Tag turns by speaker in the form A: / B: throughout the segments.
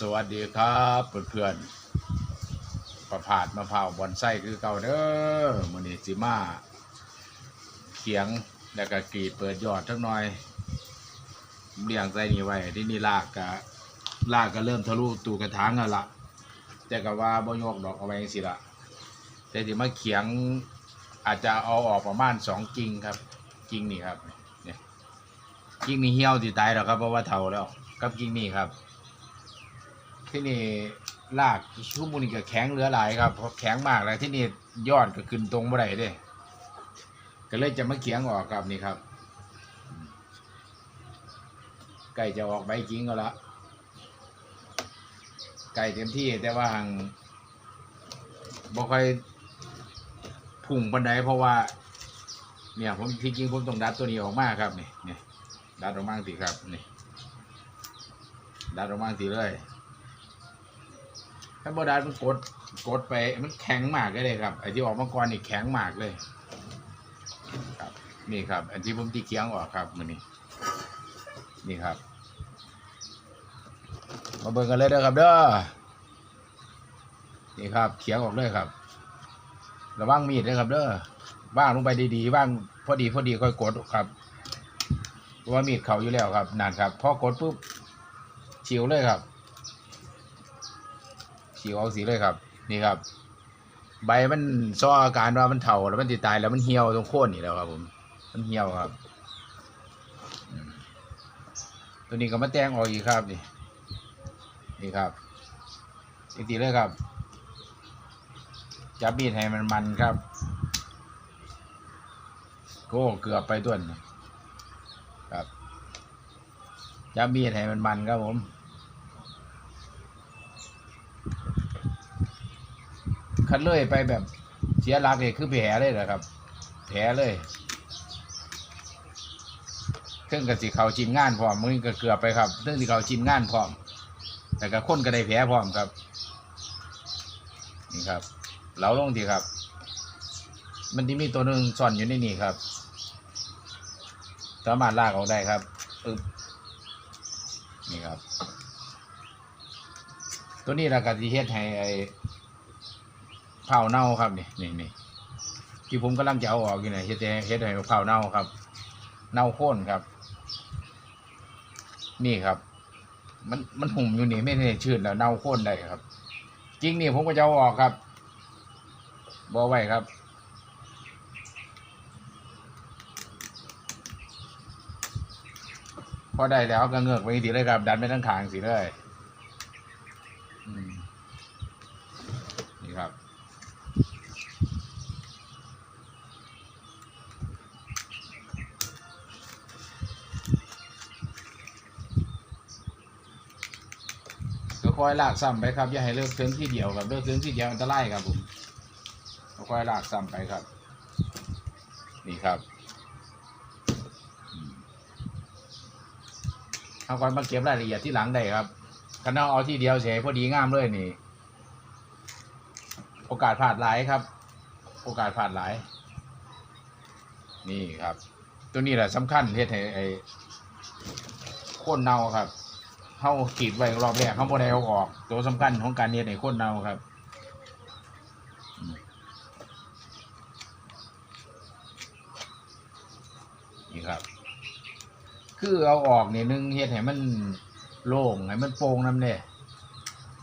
A: สวัสดีครับเพื่อนๆประผาดมะพร้าวบอนไส้คือเก่าเด้อมื้อนี้สิมาเขียงแล้วก็กรีดเปิดยอดจักหน่อยเลี้ยงใส่นี่ไว้ที่นี่ลากก็ลากก็เริ่มทะลุตูกระถางแล้วละแต่ก็ว่าบ่ยกดอกเอาไว้จังซี่ล่ะแต่สิมาเขียงอาจจะเอาออกประมาณสองกิ่งครับกิ่งนี่ครับเนี่ยกิ่งนี่เหี่ยวสิตายแล้วครับเพราะว่าเฒ่าแล้วกับกิ่งนี่ครับ ที่นี่ลากชุ่มมุนี่ก็แข็งเหลือหลายครับเพราะแข็งมากแล้วที่นี่ยอดก็ขึ้นตรงบ่ได้เด้ ก็เลยจะมาเขียงออกครับนี่ครับไก่จะออกใบกิ้งก็ละไก่เต็มที่แต่ว่าหังบ่ค่อยพุ่งบันไดเพราะว่า เนี่ย ผมที่จริงผมต้องดัดตัวนี้ออกมาครับนี่นี่ดัดออกมาสิครับนี่ดัดออกมาสิเลย ถ้าบดันมันกดกดไปมันแข็งมากเลยครับ ไอ้ที่ออกมาก่อนนี่แข็งมากเลย ครับ นี่ครับ อันที่ผมตีเคียงออกครับมือนี้นี่ครับ มาเบิ่งกันเลยเด้อครับเด้อนี่ครับเคียงออกเลยครับระวังมีดเลยครับ เด้อว่างลงไปดีๆว่างพอดีพอดีค่อยกดครับเพราะว่ามีดเขาอยู่แล้วครับนั่นครับพอกดปุ๊บชิวเลยครับ สีออกสีเลยครับ นี่ครับ ใบมันซ้ออาการว่ามันเถาแล้วมันติดตายแล้วมันเหี่ยวตรงโค่นนี่แล้วครับ ผม มันเหี่ยวครับ ตัวนี้ก็มาแตงออกอีกครับนี่นี่ครับอีกทีเลยครับจับมีดให้มันมันครับโก้เกือบไปต้วนครับจับมีดให้มันมันครับผม คันเลยไปแบบเสียหลักเลยคือแผลเลยนะครับ แผลเลยเครื่องกับสีเขาจิมงานพร้อมมือก็เกือบไปครับเครื่องสีเขาจิมงานพร้อม แต่ก็ค้นก็ได้แผลพร้อมครับ นี่ครับเหลาลงทีครับ มันที่มีตัวหนึ่งซ่อนอยู่ในนี่ครับสามารถลากออกได้ครับอึบนี่ครับ ตัวนี้เราก็ที่เฮ็ดให้ไอ เผาเน่าครับนี่นี่นี่ที่ผมกำลังจะเอาออกอยู่เนี่ยเฮ็ดเฮ็ดให้เผาเน่าครับ เน่าโค่นครับ นี่ครับ มันมันหุ่มอยู่นี่ไม่ได้ชื้นแล้วเน่าโค่นได้ครับ จริงนี่ผมก็จะเอาออกครับบอไว้ครับพอได้แล้วก็เงือกไปทีเลยครับ ดันไปทั้งขางสิเลยนี่ครับ ก็ค่อยลากซ้ำไปครับอย่าให้เลิกเทิงที่เดียวครับเลิกเทิงที่เดียวอันตรายครับผมก็ค่อยลากซ้ำไปครับ นี่ครับเอาค่อยมาเก็บรายละเอียดที่หลังได้ครับคันเอาเอาที่เดียวเฉยพอดีงามเลยนี่ โอกาสพลาดหลายครับ โอกาสพลาดหลาย นี่ครับ ตัวนี้แหละสำคัญเฮ็ดให้ไอ้โค่นเน่าครับ เขาขีดไว้รอบแรกเขาบ่ได้เอาออก ตัวสำคัญของการเรียนในคนเราครับนี่ครับ คือเอาออกเนี่ยนึงเฮ็ดให้มันโล่งให้มันโปร่งน้ำเนี่ย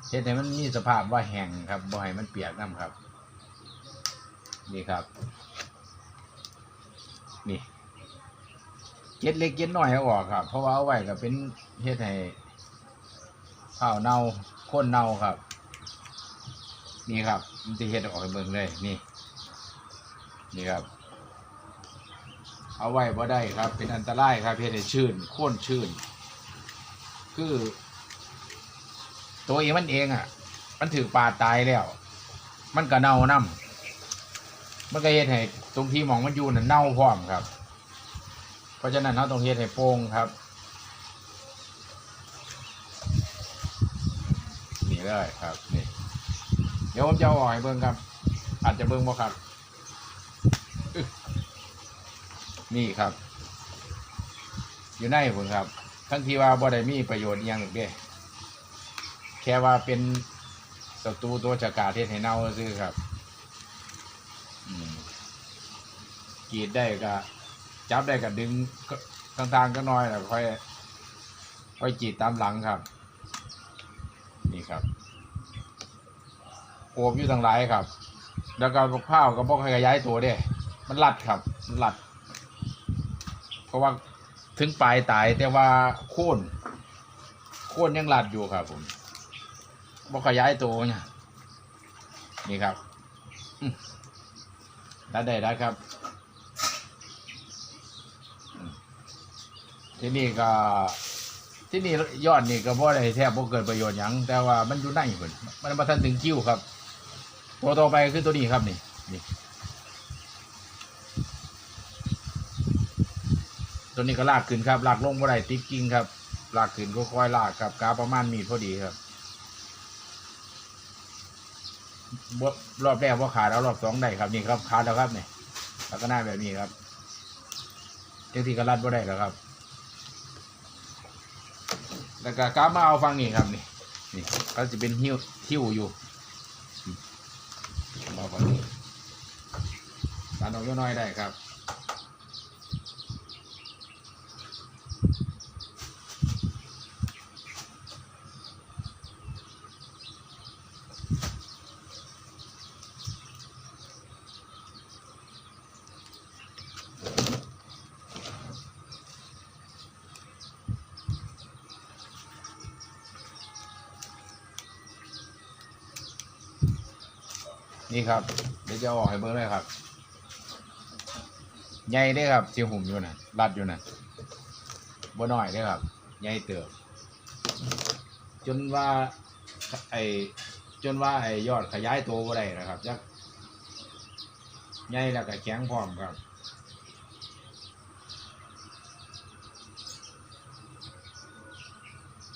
A: เฮ็ดให้มันมีสภาพว่าแห้งครับบ่ให้มันเปียกน้ำครับ นี่ครับ นี่เก็ดเล็กเก็ดน้อยเอาออกครับ เพราะว่าเอาไว้ก็เป็นเฮ็ดให้ ข้าวเน่าข้นเน่าครับ นี่ครับ มันจะเฮ็ดออกให้เบิ่งเลยนี่ นี่ครับ เอาไว้บ่ได้ครับ เป็นอันตรายครับเฮ็ดให้ชื้นข้นชื้น คือ ตัวเองมันเองอะ มันถือปลาตายแล้ว มันก็เน่านํมันก็เฮ็ดให้ตรงที่มองมันอยู่น่ะเน่าพร้อมครับ เพราะฉะนั้นเราต้องเฮ็ดให้โปร่งครับ นี่เลยครับนี่ เดี๋ยวผมจะเอาออกให้เบิ้งครับ อาจจะเบิ้งบ่ครับ นี่ครับ อยู่ในผมครับ ทั้งที่ว่าบ่ได้มีประโยชน์ยังหรอกเด้แค่ว่าเป็นศัตรูตัวจักราเทศให้เน่าซื่อครับกีดได้ก็จับได้ก็ดึงต่างๆก็น้อยแล้วค่อยค่อยกรีดตามหลังครับ นี่ครับ โอบอยู่ทางหลายครับ แล้วก็ข้าวก็บอกให้ขยายตัวเด้ มันรัดครับ มันรัด เพราะว่าถึงปลายตายแต่ว่าโค่นโค่นยังรัดอยู่ครับ ผมบอกขยายตัวเนี่ยนี่ครับอืมรัดได้ครับ ที่นี่ก็ที่นี่ยอดนี่ก็บ่ได้แทบบ่เกิดประโยชน์หยังแต่ว่ามันอยู่ในเพิ่นมันมาทันถึงคิวครับ ตัวต่อไปคือตัวนี้ครับนี่นี่ตัวนี้ก็ลากขึ้นครับลากลงบ่ได้ติดกิ่งครับลากขึ้นก็ค่อยลากครับกาประมาณมีพอดีครับรอบแรกว่าขาดแล้วรอบสองได้ครับนี่ครับขาดแล้วครับนี่แล้วก็หน้าแบบนี้ครับจังที่ก็รัดบ่ได้แล้วครับ แล้วก็กามาเอาฟังนี่ครับนี่นี่ก็จะเป็นหิ้วหิ้วอยู่เอาฟังนี้ ตัดออกน้อยได้ครับนี่ครับ เดี๋ยวจะออกให้เบิ่งเลยครับ ใหญ่ได้ครับที่หุ่มอยู่นะรัดอยู่นะบ่น้อยได้ครับใหญ่เติบจนว่าไอจนว่าไอยอดขยายตัวบ่ได้นะครับจักใหญ่แล้วก็แข็งพร้อมครับ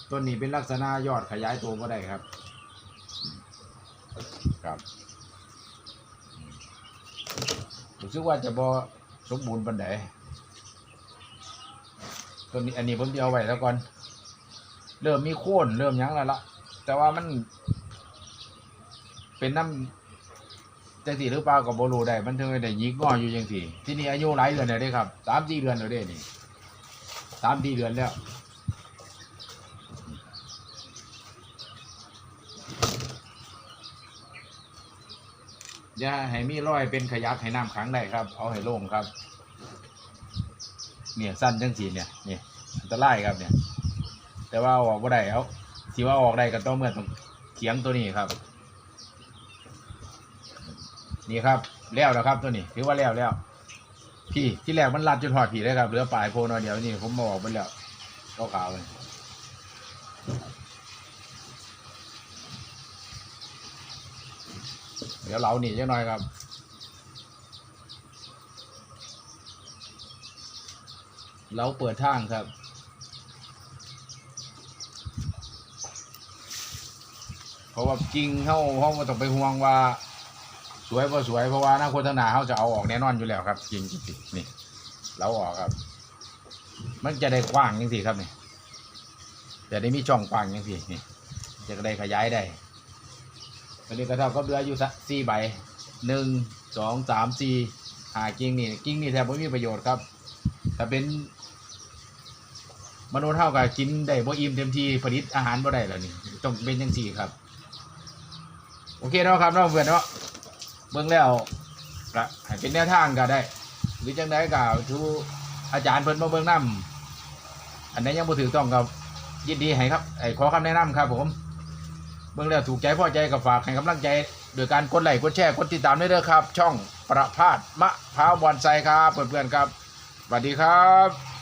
A: ต้นนี้เป็นลักษณะยอดขยายตัวบ่ได้ครับ ครับรู้สึกว่าจะบ่ สมบูรณ์ปันไดตัวนี้อันนี้ผมจะเอาไว้แล้วก่อน เริ่มมีโค่นเริ่มยั้งแล้วละแต่ว่ามัน เป็นน้ำจังสีหรือเปล่ากับโบลูได้มันถึงได้ยิกงออยู่จังสีที่นี่อายุหลายเดือนแล้วเด้ครับสามสี่เดือนเล้เด้นี่สามสี่เดือนแล้ว อย่าให้มีรอยเป็นขยักให้น้ำขังได้ครับ เอาให้โล่งครับ เนี่ยสั้นจังสีเนี่ยนี่อันตรายครับเนี่ย แต่ว่าออกบ่ได้เอาที่ว่าออกได้ก็ต้องเมื่อต้องเขียงตัวนี้ครับ นี่ครับแล้วแล้วครับตัวนี้ถือว่าแล้วแล้วพี่ที่แรกมันรัดจนหอดผีเลยครับเหลือปลายโพนอยเดียวนี่ผมมาออกไปแล้วก็ขาวเลย เดี๋ยวเราหนีจังหน่อยครับเราเปิดทางครับ เพราะว่าจริงเขาเขาต้องไปห่วงว่า สวยก็สวยเพราะว่าน้าโฆษณาเขาจะเอาออกแน่นอนอยู่แล้วครับ จริงจริงนี่ เราออกครับ มันจะได้กว้างยังสิครับนี่จะได้มีช่องกว้างยังสินี่จะได้ขยายได้ อันนี้ก็เท่ากับเรืออยู่สักสี่ใบหนึ่งสองสามสี่หากิ้งนี่กิ้งนี่แทบไม่มีประโยชน์ครับถ้าเป็นมนุษย์เท่ากับกินได้บ่อิ่มเต็มที่ผลิตอาหารบ่ได้แล้วนี่ต้องเป็นจังสี่ครับ โอเคเนาะครับเนาะเพื่อนเนาะเบิ่งแล้วก็ให้เป็นแนวทางก็ได้ หรือจังไดก็ทูอาจารย์เพิ่นมาเบิ่งนํอันไหนยังบ่ถูกต้องก็ยินดีให้ครับไอ้ขอคำแนะนำครับผม เบื้องแล้วถูกใจพอใจกับฝากให้กำลังใจ โดยการกดไลค์กดแชร์กดติดตามด้วยเด้อครับ ช่องประพาสมะพร้าวบอนไซครับเพื่อนๆครับสวัสดีครับ